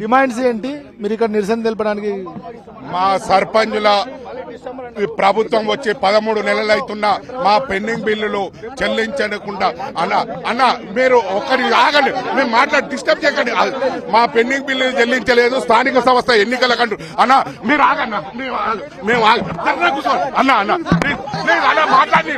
Demands ఏంటి? మీరు ఇక్కడ నిరసన తెలపడానికి మా సర్పంచుల ఈ ప్రభుత్వం వచ్చి పదమూడు నెలలు అవుతున్నా మా పెండింగ్ బిల్లులు చెల్లించకుండా అన్న అన్న మీరు ఒకరి ఆగండి. మేము మాట్లాడి డిస్టర్బ్ చేయకండి. మా పెండింగ్ బిల్లు చెల్లించలేదు. స్థానిక సంస్థ ఎన్నికల కంటు. అన్న మీరు ఆగన్న మేము అన్న అన్న అన్న మాట్లాడి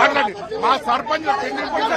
మాట్లాడి మా సర్పంచ్ పెండింగ్ బిల్లు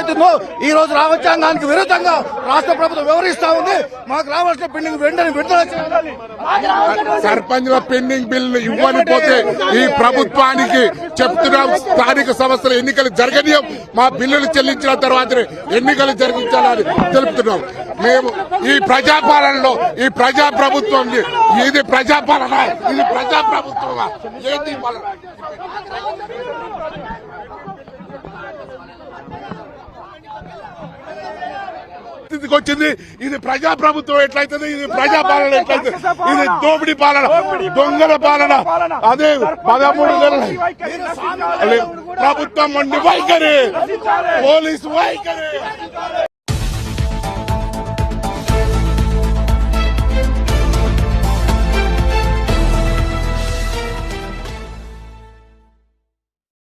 అవుతుందో ఈ రోజు రాజ్యాంగానికి విరుద్ధంగా రాష్ట్ర ప్రభుత్వం వివరిస్తా ఉంది. మాకు రావాల్సిన పెండింగ్ వెంటనే విడుదల చేయాలి. సర్పంచ్ల పెండింగ్ బిల్లు ఇవ్వని పోతే ఈ ప్రభుత్వానికి చెప్తున్నాం. స్థానిక సంస్థల ఎన్నికలు జరగనీయం. మా బిల్లులు చెల్లించిన తర్వాత ఎన్నికలు జరిగించాలని తెలుపుతున్నాం. మేము ఈ ప్రజాపాలనలో ఈ ప్రజా ప్రభుత్వం ఇది ప్రజాపాలన ఇది ప్రజా ప్రభుత్వమా ఏంటి పాలన? స్థితికి వచ్చింది ఇది ప్రజా ప్రభుత్వం ఎట్లయితుంది ఇది ప్రజా పాలన. ఎట్లయితుంది ఇది దోపిడీ పాలన దొంగల పాలన. అదే పదమూడు నెలలు. ప్రభుత్వం మొండి వైఖరి. పోలీసు వైఖరి.